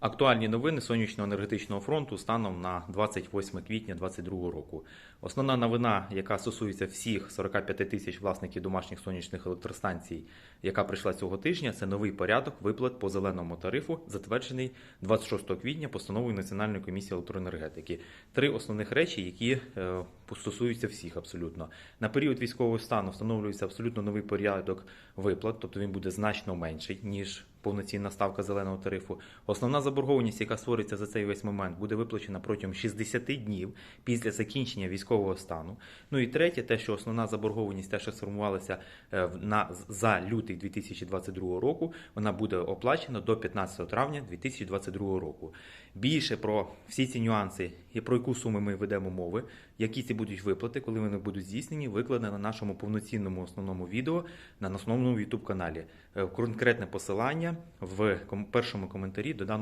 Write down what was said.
Актуальні новини сонячно-енергетичного фронту станом на 28 квітня 2022 року. Основна новина, яка стосується всіх 45 тисяч власників домашніх сонячних електростанцій, яка прийшла цього тижня, це новий порядок виплат по зеленому тарифу, затверджений 26 квітня постановою Національної комісії електроенергетики. Три основних речі, які е, стосуються всіх абсолютно. На період військового стану встановлюється абсолютно новий порядок виплат, тобто він буде значно менший ніж повноцінна ставка зеленого тарифу. Основна заборгованість, яка створиться за цей весь момент, буде виплачена протягом 60 днів після закінчення військового стану. Ну і третє, те, що основна заборгованість, те, що сформувалася е, на за лютий 2022 року, вона буде оплачена до 15 травня 2022 року. Більше про всі ці нюанси і про яку суму ми ведемо мови, які ці будуть виплати, коли вони будуть здійснені, викладено на нашому повноцінному основному відео на основному YouTube каналі. Конкретне посилання в першому коментарі до даного